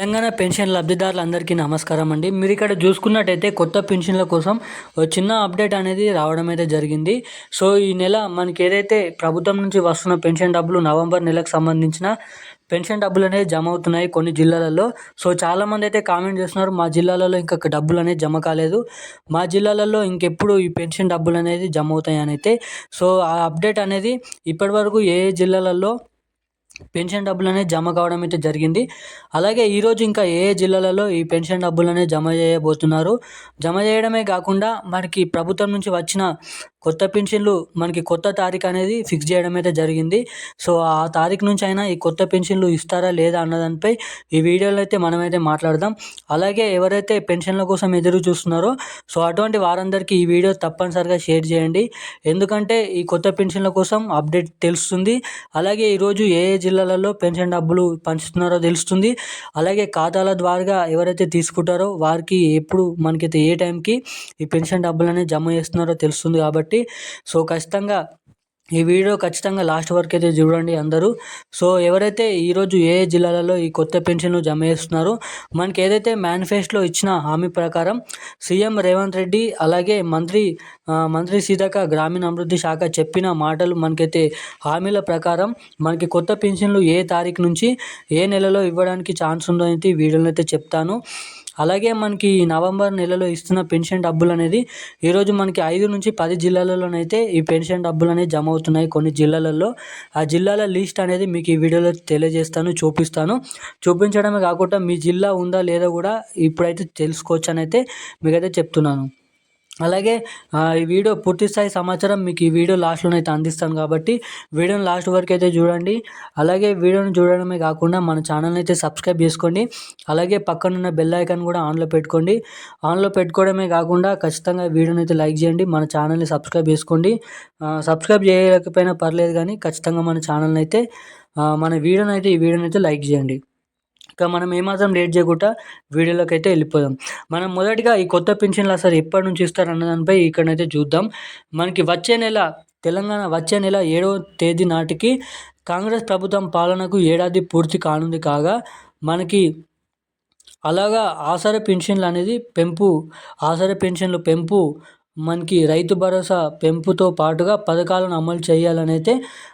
Telangana pension లబ్ధిదారులందరికీ నమస్కారం అండి. మీరు ఇక్కడ చూసుకున్నట్టయితే కొత్త పెన్షన్ల కోసం ఒక చిన్న అప్డేట్ అనేది రావడం అయితే జరిగింది. సో ఈ నెల మనకి ఏదైతే ప్రభుత్వం నుంచి వస్తున్న పెన్షన్ డబ్బులు నవంబర్ నెలకు సంబంధించిన పెన్షన్ డబ్బులు అనేవి జమ అవుతున్నాయి కొన్ని జిల్లాలలో. సో చాలామంది అయితే కామెంట్ చేస్తున్నారు మా జిల్లాలలో ఇంకా డబ్బులు అనేది జమ కాలేదు. మా జిల్లాలలో ఇంకెప్పుడు ఈ పెన్షన్ డబ్బులు అనేది జమ అవుతాయి అని అయితే. సో ఆ అప్డేట్ అనేది ఇప్పటివరకు ఏ ఏ జిల్లాలలో పెన్షన్ డబ్బులు అనేది జమ కావడం అయితే జరిగింది. అలాగే ఈరోజు ఇంకా ఏ జిల్లాలలో ఈ పెన్షన్ డబ్బులు అనేది జమ చేయబోతున్నారు? జమ చేయడమే కాకుండా మనకి ప్రభుత్వం నుంచి వచ్చిన కొత్త పెన్షన్లు మనకి కొత్త తారీఖు అనేది ఫిక్స్ చేయడం అయితే జరిగింది. సో ఆ తారీఖు నుంచి అయినా ఈ కొత్త పెన్షన్లు ఇస్తారా లేదా అన్నదానిపై ఈ వీడియోలో అయితే మనమైతే మాట్లాడదాం. అలాగే ఎవరైతే పెన్షన్ల కోసం ఎదురు చూస్తున్నారో సో అటువంటి వారందరికీ ఈ వీడియో తప్పనిసరిగా షేర్ చేయండి. ఎందుకంటే ఈ కొత్త పెన్షన్ల కోసం అప్డేట్ తెలుస్తుంది. అలాగే ఈరోజు ఏ ఏ జిల్లాలలో పెన్షన్ డబ్బులు పంచుతున్నారో తెలుస్తుంది. అలాగే ఖాతాల ద్వారా ఎవరైతే తీసుకుంటారో వారికి ఎప్పుడు మనకైతే ఏ టైంకి ఈ పెన్షన్ డబ్బులు అనేది జమ చేస్తున్నారో తెలుస్తుంది కాబట్టి సో ఖచ్చితంగా ఈ వీడియో ఖచ్చితంగా లాస్ట్ వరకు అయితే చూడండి అందరూ. సో ఎవరైతే ఈరోజు ఏ ఏ జిల్లాలలో ఈ కొత్త పెన్షన్లు జమ చేస్తున్నారో మనకి ఏదైతే మేనిఫెస్టోలో ఇచ్చిన హామీ ప్రకారం సీఎం రేవంత్ రెడ్డి అలాగే మంత్రి మంత్రి సీతక్క గ్రామీణ అభివృద్ధి శాఖ చెప్పిన మాటలు మనకైతే హామీల ప్రకారం మనకి కొత్త పెన్షన్లు ఏ తారీఖు నుంచి ఏ నెలలో ఇవ్వడానికి ఛాన్స్ ఉందో అనేది వీడియోలో అయితే చెప్తాను. అలాగే మనకి నవంబర్ నెలలో ఇస్తున్న పెన్షన్ డబ్బులు అనేది ఈరోజు మనకి ఐదు నుంచి పది జిల్లాలలోనైతే ఈ పెన్షన్ డబ్బులు అనేవి జమ అవుతున్నాయి కొన్ని జిల్లాలలో. ఆ జిల్లాల లిస్ట్ అనేది మీకు ఈ వీడియోలో తెలియజేస్తాను చూపిస్తాను. చూపించడమే కాకుండా మీ జిల్లా ఉందా లేదా కూడా ఇప్పుడైతే తెలుసుకోవచ్చు అని అయితే మీకైతే చెప్తున్నాను. అలాగే ఈ వీడియో పూర్తి స్థాయి సమాచారం మీకు ఈ వీడియో లాస్ట్లో అయితే అందిస్తాను కాబట్టి వీడియోని లాస్ట్ వరకు అయితే చూడండి. అలాగే వీడియోని చూడడమే కాకుండా మన ఛానల్ని అయితే సబ్స్క్రైబ్ చేసుకోండి. అలాగే పక్కనున్న బెల్ ఐకాన్ కూడా ఆన్లో పెట్టుకోండి. ఆన్లో పెట్టుకోవడమే కాకుండా ఖచ్చితంగా వీడియోని అయితే లైక్ చేయండి. మన ఛానల్ని సబ్స్క్రైబ్ చేసుకోండి. సబ్స్క్రైబ్ చేయకపోయినా పర్లేదు కానీ ఖచ్చితంగా మన ఛానల్ని అయితే మన వీడియోని అయితే ఈ వీడియోని అయితే లైక్ చేయండి. ఇక మనం ఏమాత్రం లేట్ చేయకుండా వీడియోలోకి అయితే వెళ్ళిపోదాం. మనం మొదటిగా ఈ కొత్త పెన్షన్లు అసలు ఎప్పటి నుంచి ఇస్తారు అన్న దానిపై ఇక్కడైతే చూద్దాం. మనకి వచ్చే నెల తెలంగాణ వచ్చే నెల ఏడవ తేదీ నాటికి కాంగ్రెస్ ప్రభుత్వం పాలనకు ఏడాది పూర్తి కానుంది కాగా మనకి అలాగా ఆసర పెన్షన్లు అనేది పెంపు ఆసర పెన్షన్లు పెంపు మనకి రైతు భరోసా పెంపుతో పాటుగా పథకాలను అమలు చేయాలని అయితే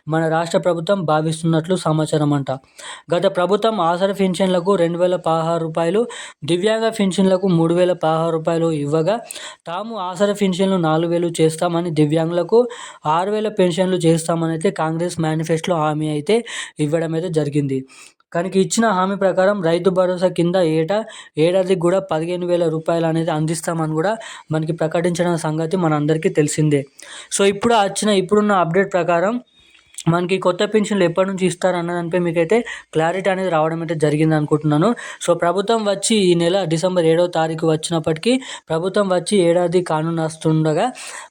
మన రాష్ట్ర ప్రభుత్వం భావిస్తున్నట్లు సమాచారం అంట. గత ప్రభుత్వం ఆసర పెన్షన్లకు రెండు వేల పదహారు రూపాయలు దివ్యాంగ పెన్షన్లకు మూడు వేల పదహారు రూపాయలు ఇవ్వగా తాము ఆసర పెన్షన్లు నాలుగు వేలు చేస్తామని దివ్యాంగులకు ఆరు వేల పెన్షన్లు చేస్తామని అయితే కాంగ్రెస్ మేనిఫెస్టోలో హామీ అయితే ఇవ్వడం అయితే జరిగింది. కానీ ఇచ్చిన హామీ ప్రకారం రైతు భరోసా కింద ఏటా ఏడాదికి కూడా పదిహేను వేల రూపాయలు అనేది అందిస్తామని కూడా మనకి ప్రకటించిన సంగతి మనందరికీ తెలిసిందే. సో ఇప్పుడు వచ్చిన ఇప్పుడున్న అప్డేట్ ప్రకారం మనకి కొత్త పెన్షన్లు ఎప్పటి నుంచి ఇస్తారు అన్న దానిపై మీకైతే క్లారిటీ అనేది రావడం అయితే జరిగింది అనుకుంటున్నాను. సో ప్రభుత్వం వచ్చి ఈ నెల డిసెంబర్ ఏడవ తారీఖు వచ్చినప్పటికీ ప్రభుత్వం వచ్చి ఏడాది కానునస్తుండగా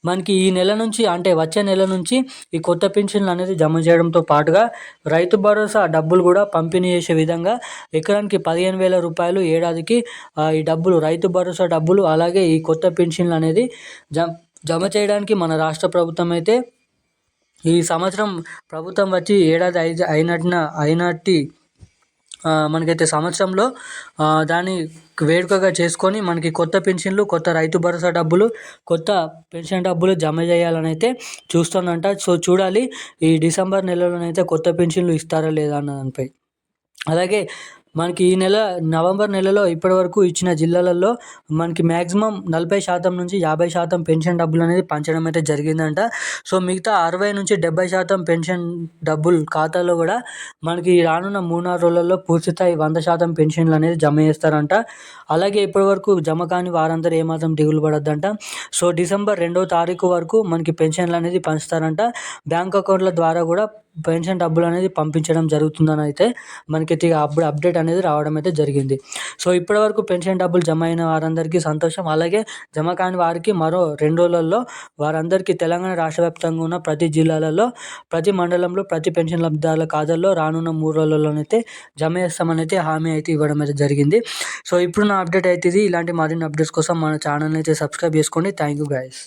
మనకి ఈ నెల నుంచి అంటే వచ్చే నెల నుంచి ఈ కొత్త పెన్షన్లు అనేది జమ చేయడంతో పాటుగా రైతు భరోసా డబ్బులు కూడా పంపిణీ చేసే విధంగా ఎకరానికి పదిహేను వేల రూపాయలు ఏడాదికి ఈ డబ్బులు రైతు భరోసా డబ్బులు అలాగే ఈ కొత్త పెన్షన్లు అనేది జమ చేయడానికి మన రాష్ట్ర ప్రభుత్వం అయితే ఈ సంవత్సరం ప్రభుత్వం వచ్చి ఏడాది అయి అయినట్టున అయినట్టి మనకైతే సంవత్సరంలో దాన్ని వేడుకగా చేసుకొని మనకి కొత్త పెన్షన్లు కొత్త రైతు భరోసా డబ్బులు కొత్త పెన్షన్ డబ్బులు జమ చేయాలని అయితే చూస్తుందంట. సో చూడాలి ఈ డిసెంబర్ నెలలోనైతే కొత్త పెన్షన్లు ఇస్తారా లేదా అన్న దానిపై. అలాగే మనకి ఈ నెల నవంబర్ నెలలో ఇప్పటివరకు ఇచ్చిన జిల్లాలలో మనకి మ్యాక్సిమం నలభై శాతం నుంచి యాభై శాతం పెన్షన్ డబ్బులు అనేది పంచడం అయితే జరిగిందంట. సో మిగతా అరవై నుంచి డెబ్బై శాతం పెన్షన్ డబ్బులు ఖాతాలో కూడా మనకి రానున్న మూడు నాలుగు రోజులలో పూర్తిస్థాయి వంద శాతం పెన్షన్లు అనేది జమ చేస్తారంట. అలాగే ఇప్పటివరకు జమ కాని వారందరూ ఏమాత్రం దిగులు పడద్దంట. సో డిసెంబర్ రెండవ తారీఖు వరకు మనకి పెన్షన్లు అనేది పంచుతారంట. బ్యాంక్ అకౌంట్ల ద్వారా కూడా పెన్షన్ డబ్బులు అనేది పంపించడం జరుగుతుందని అయితే మనకి అప్పుడు అప్డేట్ అనేది రావడం అయితే జరిగింది. సో ఇప్పటివరకు పెన్షన్ డబ్బులు జమ అయిన వారందరికీ సంతోషం. అలాగే జమ కాని వారికి మరో రెండు రోజులలో వారందరికీ తెలంగాణ రాష్ట్ర వ్యాప్తంగా ఉన్న ప్రతి జిల్లాలలో ప్రతి మండలంలో ప్రతి పెన్షన్ లబ్ధిదారుల ఖాతాల్లో రానున్న మూడు రోజులలోనైతే జమ చేస్తామని అయితే హామీ అయితే ఇవ్వడం అయితే జరిగింది. సో ఇప్పుడు నా అప్డేట్ అయితే ఇది. ఇలాంటి మరిన్ని అప్డేట్స్ కోసం మన ఛానల్ని అయితే సబ్స్క్రైబ్ చేసుకోండి. Thank you guys